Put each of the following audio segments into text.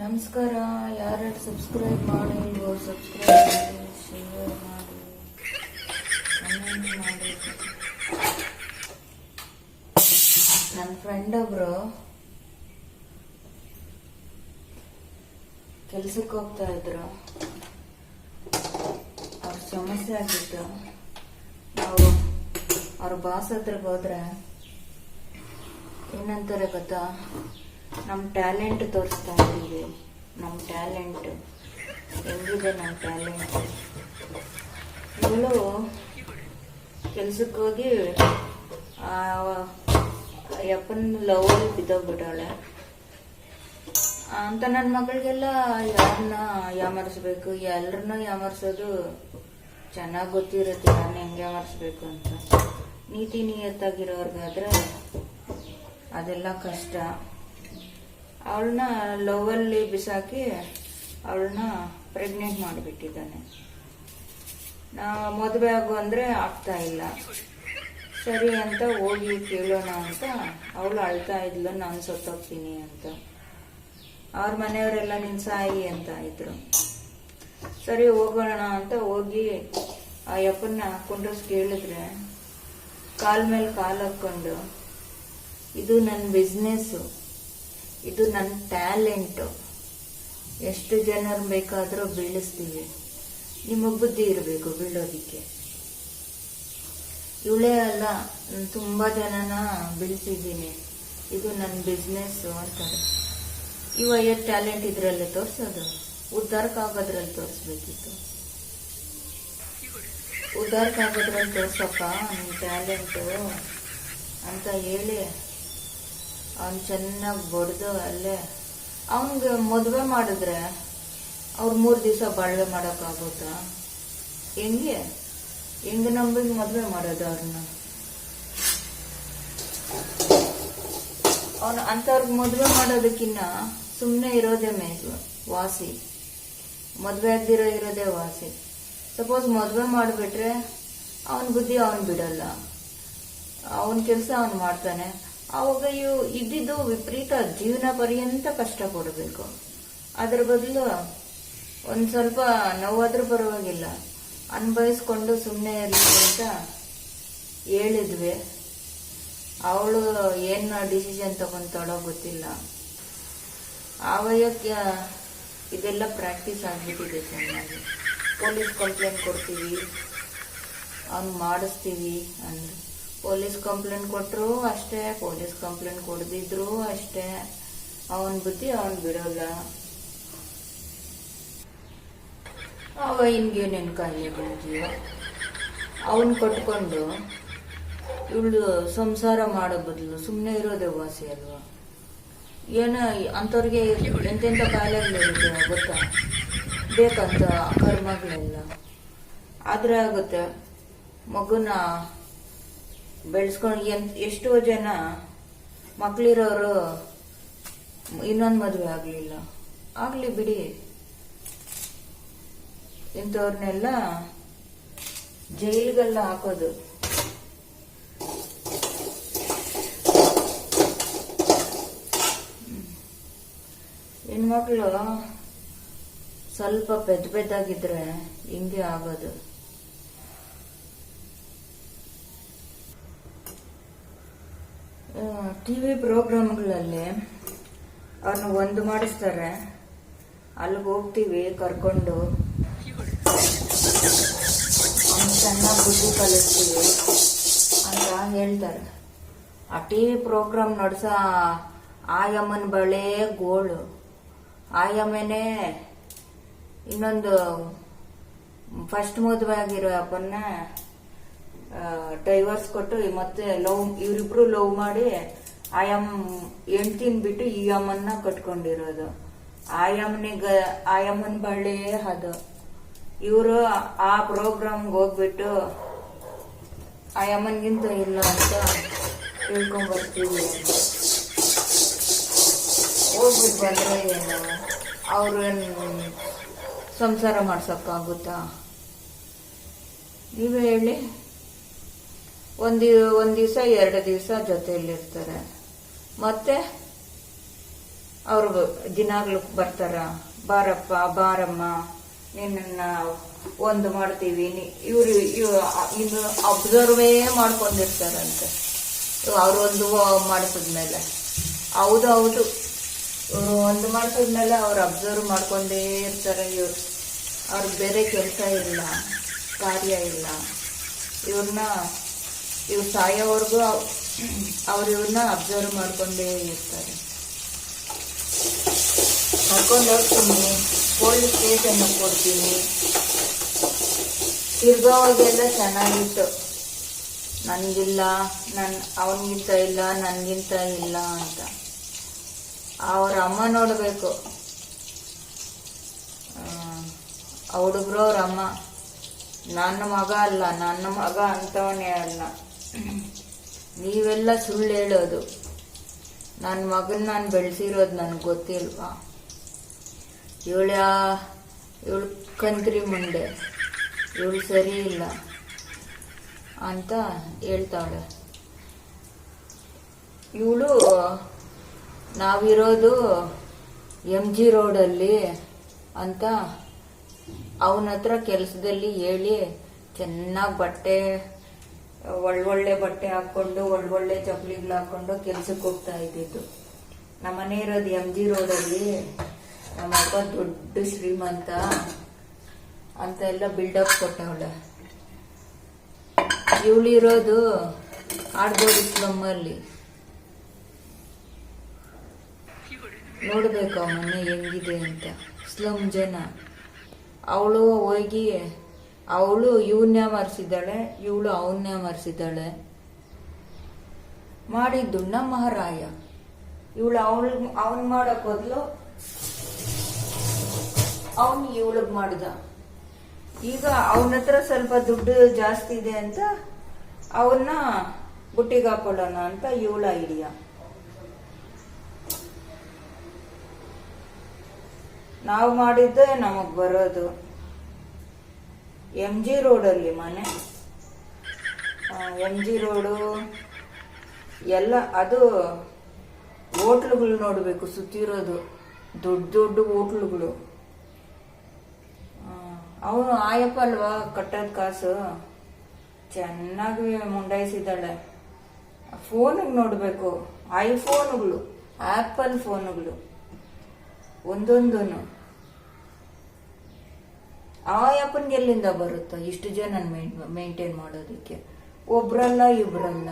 ನಮಸ್ಕಾರ ಯಾರು ಸಬ್ಸ್ಕ್ರೈಬ್ ಮಾಡಿ ಸಬ್ಸ್ಕ್ರೈಬ್ ಮಾಡಿ ಶೇರ್ ಮಾಡಿ ಕಮೆಂಟ್ ಮಾಡಿ. ನನ್ನ ಫ್ರೆಂಡ್ ಒಬ್ರು ಕೆಲ್ಸಕ್ಕೆ ಹೋಗ್ತಾ ಇದ್ರು. ಅವ್ರ ಸಮಸ್ಯೆ ಆಗಿತ್ತು. ನಾವು ಅವ್ರ ಬಾಸ್ ಹತ್ರಕ್ಕೆ ಹೋದ್ರೆ ಏನಂತಾರೆ ಗೊತ್ತಾ? ನಮ್ಮ ಟ್ಯಾಲೆಂಟ್ ತೋರಿಸ್ತಾ ಇದ್ದೀವಿ. ನಮ್ಮ ಟ್ಯಾಲೆಂಟ್. ಹೆಂಗಿದೆ ನಮ್ಮ ಟ್ಯಾಲೆಂಟ್? ಇವಳು ಕೆಲಸಕ್ಕೋಗಿ ಯಪ್ಪನ ಲವಲ್ಲಿ ಬಿದ್ದೋಗ್ಬಿಟ್ಟವಳೆ. ಅಂತ ನನ್ನ ಮಗಳಿಗೆಲ್ಲ ಯಾರನ್ನ ಯಾಮರಿಸ್ಬೇಕು? ಎಲ್ಲರನ್ನ ಯಾಮರಿಸೋದು ಚೆನ್ನಾಗಿ ಗೊತ್ತಿರುತ್ತೆ ನಾನು ಹೆಂಗೆ ಯಾಮರಿಸ್ಬೇಕು ಅಂತ. ನೀತಿ ನಿಯತ್ತಾಗಿರೋರ್ಗಾದ್ರೆ ಅದೆಲ್ಲ ಕಷ್ಟ. ಅವಳನ್ನ ಲವಲ್ಲಿ ಬಿಸಾಕಿ ಅವಳನ್ನ ಪ್ರೆಗ್ನೆಂಟ್ ಮಾಡಿಬಿಟ್ಟಿದ್ದಾನೆ. ನಾ ಮದುವೆ ಆಗು ಅಂದರೆ ಆಗ್ತಾ ಇಲ್ಲ. ಸರಿ ಅಂತ ಹೋಗಿ ಕೇಳೋಣ ಅಂತ ಅವಳು ಅಳ್ತಾ ಇದ್ಲು, ನಾನು ಸತ್ತೋಗ್ತೀನಿ ಅಂತ. ಅವ್ರ ಮನೆಯವರೆಲ್ಲ ನಿನ್ ಸಾಯಿ ಅಂತ ಇದ್ರು. ಸರಿ ಹೋಗೋಣ ಅಂತ ಹೋಗಿ ಆ ಯಪ್ಪನ್ನ ಕುಂಡ್ರಸ್ ಕೇಳಿದ್ರೆ ಕಾಲ್ ಮೇಲೆ ಕಾಲ್ ಹಾಕ್ಕೊಂಡು ಇದು ನನ್ನ ಬಿಸ್ನೆಸ್ಸು ಇದು ನನ್ನ ಟ್ಯಾಲೆಂಟು. ಎಷ್ಟು ಜನರು ಬೇಕಾದರೂ ಬೀಳಿಸ್ತೀವಿ. ನಿಮಗೆ ಬುದ್ಧಿ ಇರಬೇಕು ಬೀಳೋದಕ್ಕೆ. ಇವಳೇ ಅಲ್ಲ ತುಂಬ ಜನನ ಬೀಳ್ಸಿದ್ದೀನಿ. ಇದು ನನ್ನ ಬಿಸ್ನೆಸ್ಸು ಅಂತಾರೆ. ಇವ ಎಷ್ಟು ಟ್ಯಾಲೆಂಟ್ ಇದರಲ್ಲಿ ತೋರಿಸೋದು, ಉದ್ಧಾರಕ್ಕಾಗೋದ್ರಲ್ಲಿ ತೋರಿಸ್ಬೇಕಿತ್ತು. ಉದ್ಧಾರಕ್ಕಾಗೋದ್ರಲ್ಲಿ ತೋರಿಸಪ್ಪ ನಿಮ್ಮ ಟ್ಯಾಲೆಂಟು ಅಂತ ಹೇಳಿ ಅವನು ಚೆನ್ನಾಗಿ ಬಡ್ದು ಅಲ್ಲೇ. ಅವನಿಗೆ ಮದುವೆ ಮಾಡಿದ್ರೆ ಅವ್ರು ಮೂರು ದಿವಸ ಬಾಳ್ವೆ ಮಾಡೋಕ್ಕಾಗುತ್ತಾ? ಹೆಂಗೆ? ಹೆಂಗೆ ನಂಬಿಗೆ ಮದುವೆ ಮಾಡೋದು ಅವ್ರನ್ನ ಅವನು ಅಂಥವ್ರಿಗೆ ಮದುವೆ ಮಾಡೋದಕ್ಕಿನ್ನ ಸುಮ್ಮನೆ ಇರೋದೇ ಮೇಲು, ವಾಸಿ. ಮದುವೆ ಆಗದಿರೋ ಇರೋದೇ ವಾಸಿ. ಸಪೋಸ್ ಮದುವೆ ಮಾಡಿಬಿಟ್ರೆ ಅವನ ಬುದ್ಧಿ ಅವನು ಬಿಡಲ್ಲ. ಅವನ ಕೆಲಸ ಅವನು ಮಾಡ್ತಾನೆ. ಅವಾಗ ಇವು ಇದ್ದಿದ್ದು ವಿಪರೀತ ಜೀವನ ಪರ್ಯಂತ ಕಷ್ಟ ಕೊಡಬೇಕು ಅದ್ರ ಬದಲು ಒಂದು ಸ್ವಲ್ಪ ನೋವಾದ್ರೂ ಪರವಾಗಿಲ್ಲ. ಅನ್ಭವಿಸ್ಕೊಂಡು ಸುಮ್ಮನೆ ಇರಲಿ ಅಂತ ಹೇಳಿದ್ವಿ. ಅವಳು ಏನು ಡಿಸಿಷನ್ ತಗೊಂತಾಳೋ ಗೊತ್ತಿಲ್ಲ. ಆವಯಕ್ಕೆ ಇದೆಲ್ಲ ಪ್ರಾಕ್ಟೀಸ್ ಆಗಿಬಿಟ್ಟಿದೆ ಚೆನ್ನಾಗಿ. ಪೊಲೀಸ್ ಕಂಪ್ಲೇಂಟ್ ಕೊಡ್ತೀವಿ. ಅವ್ನು ಮಾಡಿಸ್ತೀವಿ ಅಂದ್ರೆ. ಪೊಲೀಸ್ ಕಂಪ್ಲೇಂಟ್ ಕೊಟ್ಟರು ಅಷ್ಟೇ ಪೊಲೀಸ್ ಕಂಪ್ಲೇಂಟ್ ಕೊಡದಿದ್ರು, ಅಷ್ಟೇ. ಅವನ ಬುದ್ಧಿ ಅವನ್ ಬಿಡೋಲ್ಲ. ಅವ ಇನ್ಗೇನೇನು ಕಾಯಿಲೆಗಳು ಜೀವ ಅವನ್ ಕೊಟ್ಕೊಂಡು ಇವಳು ಸಂಸಾರ ಮಾಡೋ ಬದಲು ಸುಮ್ಮನೆ ಇರೋದೇ ವಾಸಿ ಅಲ್ವಾ? ಏನ ಅಂಥವ್ರಿಗೆ ಎಂತೆಂಥ ಕಾಯಿಲೆಗಳಿರುತ್ತೆ ಗೊತ್ತಾ? ಬೇಕಂತ ಕರ್ಮಗಳೆಲ್ಲ ಆದ್ರೆ ಆಗುತ್ತೆ ಮಗುನ ಬೆಳೆಸ್ಕೊಂಡು ಎಂತ ಎಷ್ಟೋ ಜನ ಮಕ್ಳಿರೋರು ಇನ್ನೊಂದು ಮದುವೆ ಆಗಲಿಲ್ಲ. ಆಗಲಿ ಬಿಡಿ. ಇಂಥವ್ರನ್ನೆಲ್ಲ ಜೈಲ್ಗೆಲ್ಲ ಹಾಕೋದು. ಹೆಣ್ಮಕ್ಳು ಸ್ವಲ್ಪ ಪೆದ್ದ ಪೆದ್ದಾಗಿದ್ರೆ ಹಿಂಗೆ ಆಗೋದು. ಟಿ ವಿ ಪ್ರೋಗ್ರಾಮ್ಗಳಲ್ಲಿ ಅವ್ರನ್ನ ಒಂದು ಮಾಡಿಸ್ತಾರೆ. ಅಲ್ಲಿಗೆ ಹೋಗ್ತೀವಿ, ಕರ್ಕೊಂಡು. ಚೆನ್ನಾಗಿ ಬುದ್ಧಿ ಕಲಿಸ್ತೀವಿ ಅಂತ ಹೇಳ್ತಾರೆ. ಆ ಟಿ ವಿ ಪ್ರೋಗ್ರಾಮ್ ನಡೆಸೋ ಆಯಮ್ಮನ ಬಳೆ ಗೋಳು. ಆಯಮ್ಮನೇ ಇನ್ನೊಂದು ಫಸ್ಟ್ ಮದುವೆ ಆಗಿರೋ ಅಪ್ಪನ್ನ ಡೈವರ್ಸ್ ಕೊಟ್ಟು ಮತ್ತೆ ಲವ್, ಇವರಿಬ್ರು ಲವ್ ಮಾಡಿ ಆಯಮ್ ಹೆಂಡ್ತಿನ ಬಿಟ್ಟು ಈ ಅಮ್ಮನ್ನ ಕಟ್ಕೊಂಡಿರೋದು. ಆಯಮ್ಮನಿಗ ಆಯಮ್ಮನ ಬಳ್ಳಿಯೇ ಅದು. ಇವರು ಆ ಪ್ರೋಗ್ರಾಮ್ಗೆ ಹೋಗ್ಬಿಟ್ಟು ಆಯಮ್ಮನ್ಗಿಂತ ಇಲ್ಲ ಅಂತ ತಿಳ್ಕೊಂಬರ್ತೀವಿ ಹೋಗ್ಬಿಟ್ಟು ಬಂದ್ರೆ ಏನು? ಅವ್ರೇನು ಸಂಸಾರ ಮಾಡ್ಸೋಕ್ಕಾಗುತ್ತಾ? ನೀವೇ ಹೇಳಿ. ಒಂದು ಒಂದು ದಿವಸ, ಎರಡು ದಿವಸ ಜೊತೆಯಲ್ಲಿರ್ತಾರೆ. ಮತ್ತೆ ಅವ್ರು ದಿನಾಗ್ಲು ಬರ್ತಾರ. ಬಾರಪ್ಪ, ಬಾರಮ್ಮ ನಿನ್ನ ಒಂದು ಮಾಡ್ತೀವಿ. ಇವ್ರು ಇನ್ನು ಅಬ್ಸರ್ವೇ ಮಾಡ್ಕೊಂಡಿರ್ತಾರಂತೆ. ಅವ್ರೊಂದು ಮಾಡಿಸಿದ್ಮೇಲೆ. ಹೌದು ಹೌದು. ಒಂದು ಮಾಡಿಸಿದ್ಮೇಲೆ ಅವ್ರು ಅಬ್ಸರ್ವ್ ಮಾಡ್ಕೊಂಡೇ ಇರ್ತಾರೆ. ಇವ್ರು, ಅವ್ರಿಗೆ ಬೇರೆ ಕೆಲಸ ಇಲ್ಲ, ಕಾರ್ಯ ಇಲ್ಲ. ಇವ್ರನ್ನ ಇವ್ರು ಸಾಯೋವರೆಗೂ ಅವ್ರು ಇವ್ರನ್ನ ಅಬ್ಸರ್ವ್ ಮಾಡ್ಕೊಂಡೇ ಇರ್ತಾರೆ. ಕರ್ಕೊಂಡು ಹೋಗ್ತೀನಿ ಪೊಲೀಸ್ ಸ್ಟೇಷನ್ ಕೊಡ್ತೀನಿ. ತಿರ್ಗೋವಾಗೆಲ್ಲ ಚೆನ್ನಾಗಿತ್ತು. ನನಗಿಲ್ಲ ನನ್ನ ಅವನಿಗಿಂತ ಇಲ್ಲ, ನನಗಿಂತ ಇಲ್ಲ ಅಂತ. ಅವ್ರ ಅಮ್ಮ ನೋಡಬೇಕು. ಆ ಅವ್ರ ಅಮ್ಮ. ನನ್ನ ಮಗ ಅಲ್ಲ, ನನ್ನ ಮಗ ಅಂತವನೇ ಅಲ್ಲ. ನೀವೆಲ್ಲ ಸುಳ್ಳು ಹೇಳೋದು. ನನ್ನ ಮಗನ ನಾನು ಬೆಳೆಸಿರೋದು ನನಗೆ ಗೊತ್ತಿಲ್ವಾ? ಇವಳ ಇವಳು ಕಂತ್ರಿ ಮುಂಡೆ ಇವಳು ಸರಿ ಇಲ್ಲ ಅಂತ ಹೇಳ್ತಾಳೆ. ಇವಳು, ನಾವಿರೋದು ಎಂ ಜಿ ರೋಡಲ್ಲಿ ಅಂತ ಅವನ ಹತ್ರ ಕೆಲಸದಲ್ಲಿ ಹೇಳಿ ಚೆನ್ನಾಗಿ ಬಟ್ಟೆ ಒಳ್ಳೊಳ್ಳೆ ಬಟ್ಟೆ ಹಾಕೊಂಡು, ಒಳ್ಳೊಳ್ಳೆ ಚಪ್ಪಲಿಗಳು ಹಾಕೊಂಡು ಕೆಲ್ಸಕ್ಕೆ ಹೋಗ್ತಾ ಇದ್ದಿದ್ದು. ನಮ್ಮ ಮನೆ ಇರೋದು ಎಂ ಜಿ ರೋಡಲ್ಲಿ ನಮ್ಮ ಅಪ್ಪ ದೊಡ್ಡ ಶ್ರೀಮಂತ ಅಂತ ಎಲ್ಲ ಬಿಲ್ಡಪ್ ಕೊಟ್ಟವಳೆ. ಇವಳಿರೋದು ಆಡ್ಬೋದು ಸ್ಲಮ್ಮಲ್ಲಿ ನೋಡ್ಬೇಕು ಮನೆ ಹೆಂಗಿದೆ ಅಂತ. ಸ್ಲಮ್ ಜನ. ಅವಳು ಹೋಗಿ ಅವಳು ಇವನ್ನೇ ಮರೆಸಿದ್ದಾಳೆ, ಇವಳು ಅವನ್ನೇ ಮರೆಸಿದ್ದಾಳೆ. ಮಾಡಿದ್ದು ನಮ್ಮ ಮಹಾರಾಯ. ಇವಳು ಅವಳು, ಅವನ್ ಮಾಡಕ್ ಬದಲು ಅವನು ಇವಳಗ್ ಮಾಡಿದ. ಈಗ ಅವನ ಹತ್ರ ಸ್ವಲ್ಪ ದುಡ್ಡು ಜಾಸ್ತಿ ಇದೆ ಅಂತ ಅವನ್ನ ಬುಟ್ಟಿಗೆ ಹಾಕೊಳ್ಳೋಣ ಅಂತ ಇವಳ ಐಡಿಯಾ ನಾವು ಮಾಡಿದ್ದೆ ನಮಗ್ ಬರೋದು. ಎಂ ಜಿ ರೋಡಲ್ಲಿ ಮನೆ. ಎಂ ಜಿ ರೋಡು ಎಲ್ಲ, ಅದು ಹೋಟ್ಲುಗಳು ನೋಡಬೇಕು, ಸುತ್ತಿರೋದು. ದೊಡ್ಡ ದೊಡ್ಡ ಹೋಟ್ಲುಗಳು. ಅವನು ಆಯಪ್ಪ ಅಲ್ವಾ, ಕಟ್ಟದ ಕಾಸು? ಚೆನ್ನಾಗಿ ಮುಂಡಾಯಿಸಿದ್ದಾಳೆ. ಫೋನಿಗೆ ನೋಡಬೇಕು ಐಫೋನ್ಗಳು ಆಪಲ್ ಫೋನುಗಳು. ಒಂದೊಂದು ಆ ಅಪ್ಪನ್ಗೆ ಎಲ್ಲಿಂದ ಬರುತ್ತೋ, ಇಷ್ಟು ಜನ ಮೇಂಟೈನ್ ಮಾಡೋದಕ್ಕೆ. ಒಬ್ರಲ್ಲ ಇಬ್ರಲ್ಲ.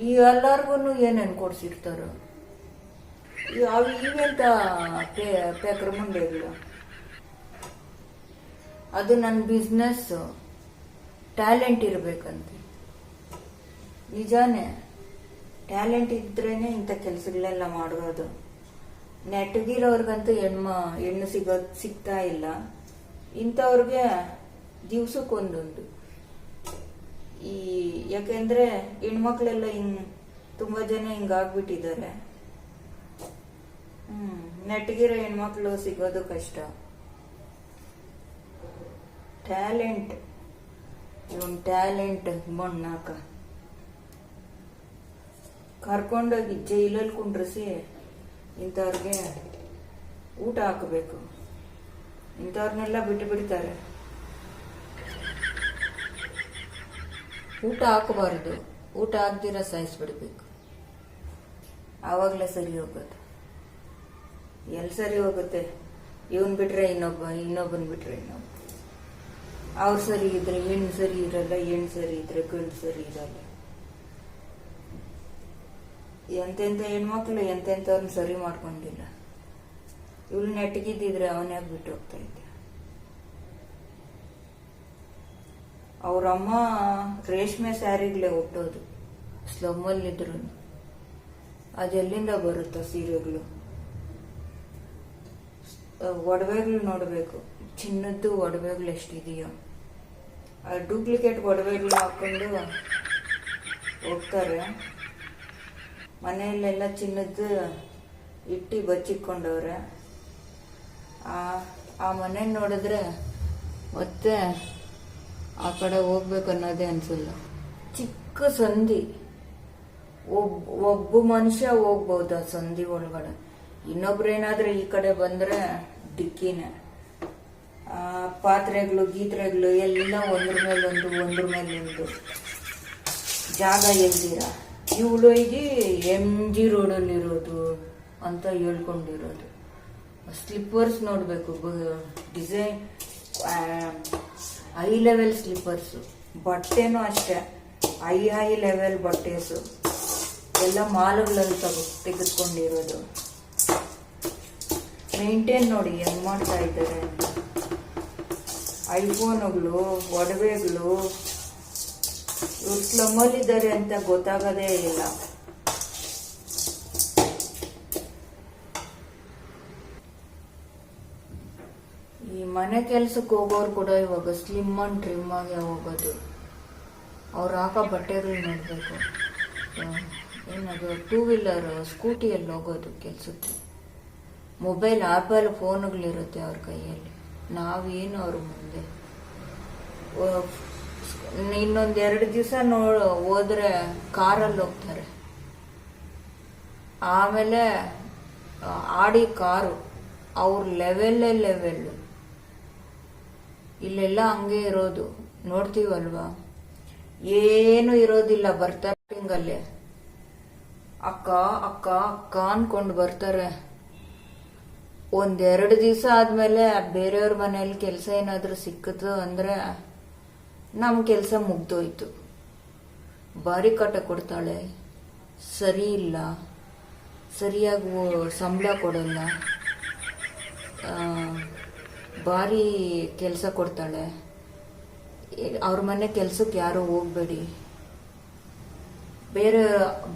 ಈ ಎಲ್ಲಾರ್ಗು ಏನೇನು ಕೊಡ್ಸಿರ್ತಾರೋ ಅವು ಇವೆಂತ ಪೇ ಮುಂದೆ ಮುಂಡೆಗಳು ಅದು ನನ್ನ ಬಿಸ್ನೆಸ್ ಟ್ಯಾಲೆಂಟ್ ಇರಬೇಕಂತೆ. ನಿಜಾನೆ ಟ್ಯಾಲೆಂಟ್ ಇದ್ರೇನೆ ಇಂಥ ಕೆಲಸಗಳೆಲ್ಲ ಮಾಡೋದು. ನೆಟ್ಟಗಿರೋರ್ಗಂತೂ ಹೆಣ್ಮ, ಹೆಣ್ಣು ಸಿಗೋದು ಸಿಗ್ತಾ ಇಲ್ಲ. ಇಂಥವ್ರಿಗೆ ದಿವ್ಸಕ್ಕೊಂದೊಂದು ಈ, ಯಾಕೆಂದ್ರೆ ಹೆಣ್ಮಕ್ಳೆಲ್ಲ ಹಿಂಗ್ ತುಂಬಾ ಜನ ಹಿಂಗಾಗ್ಬಿಟ್ಟಿದ್ದಾರೆ. ಹ್ಮ್ ನೆಟ್ಟಗಿರೋ ಹೆಣ್ಮಕ್ಳು ಸಿಗೋದು ಕಷ್ಟ. ಟ್ಯಾಲೆಂಟ್. ಇವನ್ ಟ್ಯಾಲೆಂಟ್ ಮಣ್ಣಾಕ. ಕರ್ಕೊಂಡೋಗಿ ಜೈಲಲ್ಲಿ ಕುಂಡ್ರಿಸಿ ಇಂಥವ್ರಿಗೆ ಊಟ ಹಾಕಬೇಕು. ಇಂಥವ್ರನ್ನೆಲ್ಲ ಬಿಟ್ಟು ಬಿಡ್ತಾರೆ. ಊಟ ಹಾಕಬಾರ್ದು. ಊಟ ಹಾಕ್ದಿರ ಸಾಯಿಸ್ಬಿಡ್ಬೇಕು. ಆವಾಗಲೇ ಸರಿ ಹೋಗೋದು. ಎಲ್ಲಿ ಸರಿ ಹೋಗುತ್ತೆ? ಇವನ್ ಬಿಟ್ರೆ ಇನ್ನೊಬ್ಬ, ಇನ್ನೊಬ್ಬನ್ ಬಿಟ್ರೆ ಇನ್ನೊಬ್ಬ. ಅವ್ರು ಸರಿ ಇದ್ರೆ ಹೆಣ್ಣು ಸರಿ ಇರಲ್ಲ ಹೆಣ್ಣು ಸರಿ ಇದ್ರೆ, ಗಂಡು ಸರಿ ಇರಲ್ಲ. ಎಂತೆಂಥ ಹೆಣ್ಮಕ್ಳು ಎಂತೆಂಥವ್ರನ್ನ ಸರಿ ಮಾಡ್ಕೊಂಡಿಲ್ಲ. ಇವ್ಳು ನೆಟ್ಟಗಿದ್ದಿದ್ರೆ ಅವನೇ ಬಿಟ್ಟು ಹೋಗ್ತಾ ಇದ್ದೆ. ಅವ್ರಮ್ಮ ರೇಷ್ಮೆ ಸ್ಯಾರಿಗಳೇ ಹುಟ್ಟೋದು ಸ್ಲಮ್ಮಲ್ಲಿದ್ರು. ಅದೆಲ್ಲಿಂದ ಬರುತ್ತ ಸೀರೆಗಳು. ಒಡವೆಗಳು ನೋಡಬೇಕು, ಚಿನ್ನದ್ದು ಒಡವೆಗಳು ಎಷ್ಟಿದೆಯೋ. ಆ ಡೂಪ್ಲಿಕೇಟ್ ಒಡವೆಗಳು ಹಾಕೊಂಡು ಹೋಗ್ತಾರೆ. ಮನೆಯಲ್ಲೆಲ್ಲ ಚಿನ್ನದ್ದು ಇಟ್ಟು ಬಚ್ಚಿಕೊಂಡವ್ರೆ. ಆ ಆ ಮನೆ ನೋಡಿದ್ರೆ ಮತ್ತೆ ಆ ಕಡೆ ಹೋಗ್ಬೇಕು ಅನ್ನೋದೇ ಅನ್ಸಲ್ಲ. ಚಿಕ್ಕ ಸಂಧಿ. ಒಬ್ ಒಬ್ಬ ಮನುಷ್ಯ ಹೋಗ್ಬೋದು ಆ ಸಂಧಿ ಒಳಗಡೆ. ಇನ್ನೊಬ್ರು ಏನಾದ್ರೆ ಈ ಕಡೆ ಬಂದ್ರೆ ಡಿಕ್ಕಿನೇ. ಆ, ಪಾತ್ರೆಗಳು ಗೀತ್ರೆಗಳು ಎಲ್ಲ ಒಂದ್ರ ಮೇಲೆ ಒಂದು ಒಂದ್ರ ಮೇಲೆ ಒಂದು. ಜಾಗ ಎಲ್ದಿರ? ಇವಳು ಹೋಗಿ ಎಂ ಜಿ ರೋಡಲ್ಲಿರೋದು ಅಂತ ಹೇಳ್ಕೊಂಡಿರೋದು. ಸ್ಲಿಪ್ಪರ್ಸ್ ನೋಡಬೇಕು ಡಿಸೈನ್ ಹೈ ಲೆವೆಲ್ ಸ್ಲಿಪ್ಪರ್ಸು ಬಟ್ಟೆನೂ ಅಷ್ಟೇ ಹೈ ಹೈ ಲೆವೆಲ್ ಬಟ್ಟೆಸು. ಎಲ್ಲ ಮಾಲುಗಳಲ್ಲಿ ತಗೋ, ತೆಗೆದುಕೊಂಡಿರೋದು. ಮೇಂಟೈನ್ ನೋಡಿ ಹೆಂಗ್ ಮಾಡ್ತಾ ಇದ್ದಾರೆ. ಐಫೋನುಗಳು, ಒಡವೆಗಳು ಇವ್ರು ಸ್ಲಮ್ಮಲ್ಲಿದ್ದಾರೆ ಅಂತ ಗೊತ್ತಾಗೋದೇ ಇಲ್ಲ. ಈ ಮನೆ ಕೆಲ್ಸಕ್ಕೆ ಹೋಗೋರು ಕೂಡ ಇವಾಗ ಸ್ಲಿಮ್ ಅಂಡ್ ಟ್ರಿಮ್ ಆಗಿ ಹೋಗೋದು. ಅವ್ರು ಹಾಕೋ ಬಟ್ಟೆಗಳು ನೋಡಬೇಕು. ಏನದು ಟೂ ವೀಲರ್ ಸ್ಕೂಟಿಯಲ್ಲಿ ಹೋಗೋದು ಕೆಲಸಕ್ಕೆ. ಮೊಬೈಲ್ ಆಪಲ್ ಫೋನುಗಳಿರುತ್ತೆ ಅವ್ರ ಕೈಯಲ್ಲಿ. ನಾವೇನು ಅವ್ರ ಮುಂದೆ? ಇನ್ನೊಂದು ಎರಡು ದಿವಸ ನೋ, ಹೋದ್ರೆ ಕಾರಲ್ಲಿ ಹೋಗ್ತಾರೆ. ಆಮೇಲೆ ಆಡಿ ಕಾರು, ಅವ್ರ ಲೆವೆಲ್ಲೇ ಲೆವೆಲ್ಲು ಇಲ್ಲೆಲ್ಲ ಹಂಗೆ ಇರೋದು. ನೋಡ್ತೀವಲ್ವಾ? ಏನು ಇರೋದಿಲ್ಲ, ಬರ್ತಾರೆ ಹಿಂಗಲ್ಲೇ. ಅಕ್ಕ ಅಕ್ಕ ಅಕ್ಕ ಅನ್ಕೊಂಡು ಬರ್ತಾರೆ. ಒಂದೆರಡು ದಿವಸ ಆದ್ಮೇಲೆ ಬೇರೆಯವ್ರ ಮನೇಲಿ ಕೆಲಸ ಏನಾದ್ರೂ ಸಿಕ್ಕಿತು ಅಂದ್ರೆ ನಮ್ಮ ಕೆಲಸ ಮುಗ್ದೋಯ್ತು. ಬಾರಿ ಕಟ ಕೊಡ್ತಾಳೆ. ಸರಿ ಇಲ್ಲ. ಸರಿಯಾಗಿ ಸಂಬಳ ಕೊಡಲ್ಲ. ಭಾರಿ ಕೆಲಸ ಕೊಡ್ತಾಳೆ. ಅವ್ರ ಮನೆ ಕೆಲ್ಸಕ್ಕೆ ಯಾರು ಹೋಗ್ಬೇಡಿ. ಬೇರೆ,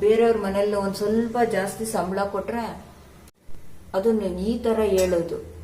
ಬೇರೆಯವ್ರ ಮನೇಲಿ ಒಂದು ಸ್ವಲ್ಪ ಜಾಸ್ತಿ ಸಂಬಳ ಕೊಟ್ಟರೆ ಅದನ್ನು ಈ ಥರ ಹೇಳೋದು.